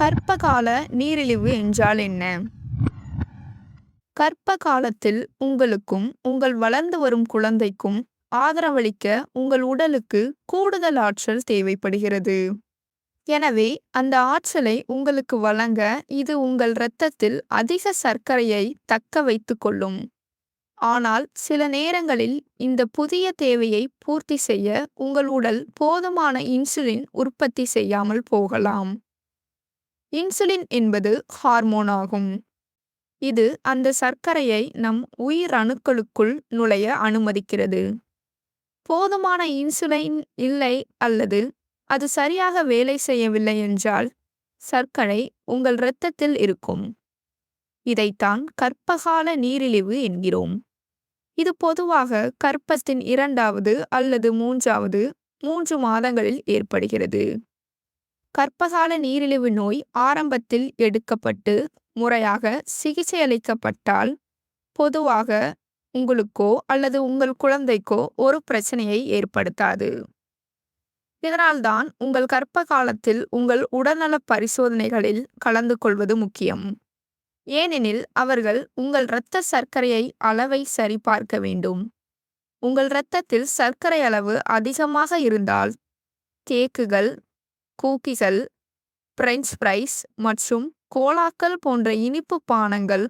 கர்ப்பகால நீரிழிவு என்றால் என்ன? கர்ப்ப காலத்தில் உங்களுக்கும் உங்கள் வளர்ந்து வரும் குழந்தைக்கும் ஆதரவளிக்க உங்கள் உடலுக்கு கூடுதல் ஆற்றல் தேவைப்படுகிறது. எனவே அந்த ஆற்றலை உங்களுக்கு வழங்க இது உங்கள் இரத்தத்தில் அதிக சர்க்கரையை தக்க வைத்து கொள்ளும். ஆனால் சில நேரங்களில் இந்த புதிய தேவையை பூர்த்தி செய்ய உங்கள் உடல் போதுமான இன்சுலின் உற்பத்தி செய்யாமல் போகலாம். இன்சுலின் என்பது ஹார்மோன் ஆகும். இது அந்த சர்க்கரையை நம் உயிர் அணுக்களுக்குள் நுழைய அனுமதிக்கிறது. போதுமான இன்சுலின் இல்லை அல்லது அது சரியாக வேலை செய்யவில்லை என்றால் சர்க்கரை உங்கள் இரத்தத்தில் இருக்கும். இதைத்தான் கற்பகால நீரிழிவு என்கிறோம். இது பொதுவாக கற்பத்தின் இரண்டாவது அல்லது மூன்றாவது மூன்று மாதங்களில் ஏற்படுகிறது. கர்ப்பகால நீரிழிவு நோய் ஆரம்பத்தில் எடுக்கப்பட்டு முறையாக சிகிச்சை அளிக்கப்பட்டால் பொதுவாக உங்களுக்கோ அல்லது உங்கள் குழந்தைக்கோ ஒரு பிரச்சனையை ஏற்படுத்தாது. இதனால்தான் உங்கள் கர்ப்ப காலத்தில் உங்கள் உடல்நல பரிசோதனைகளில் கலந்து கொள்வது முக்கியம். ஏனெனில் அவர்கள் உங்கள் இரத்த சர்க்கரையை அளவை சரிபார்க்க வேண்டும். உங்கள் இரத்தத்தில் சர்க்கரை அளவு அதிகமாக இருந்தால் கேக்குகள் கூக்கிகள் பிரெஞ்ச் ஃப்ரைஸ் மற்றும் கோலாக்கள் போன்ற இனிப்பு பானங்கள்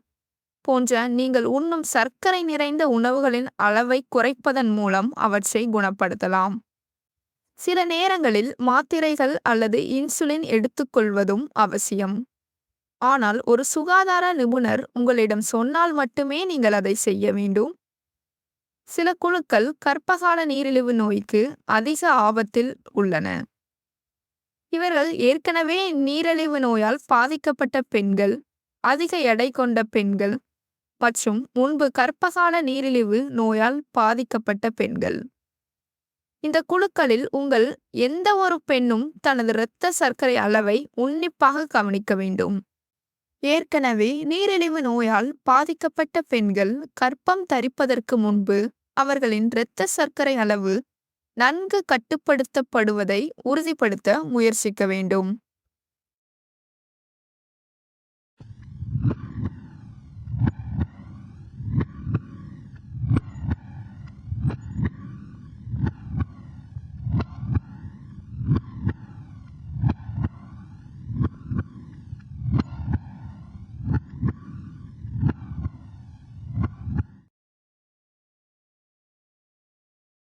போன்ற நீங்கள் உண்ணும் சர்க்கரை நிறைந்த உணவுகளின் அளவை குறைப்பதன் மூலம் அவற்றை குணப்படுத்தலாம். சில நேரங்களில் மாத்திரைகள் அல்லது இன்சுலின் எடுத்துக்கொள்வதும் அவசியம். ஆனால் ஒரு சுகாதார நிபுணர் உங்களிடம் சொன்னால் மட்டுமே நீங்கள் அதை செய்ய வேண்டும். சில குழுக்கள் கர்ப்பகால நீரிழிவு நோய்க்கு அதிக ஆபத்தில் உள்ளன. இவர்கள் ஏற்கனவே நீரிழிவு நோயால் பாதிக்கப்பட்ட பெண்கள் அதிக எடை கொண்ட பெண்கள் மற்றும் முன்பு கர்ப்பகால நீரிழிவு நோயால் பாதிக்கப்பட்ட பெண்கள். இந்த குழுக்களில் உங்கள் எந்த ஒரு பெண்ணும் தனது இரத்த சர்க்கரை அளவை உன்னிப்பாக கவனிக்க வேண்டும். ஏற்கனவே நீரிழிவு நோயால் பாதிக்கப்பட்ட பெண்கள் கற்பம் தரிப்பதற்கு முன்பு அவர்களின் இரத்த சர்க்கரை அளவு நன்கு கட்டுப்படுத்தப்படுவதை உறுதிப்படுத்த முயற்சிக்க வேண்டும்.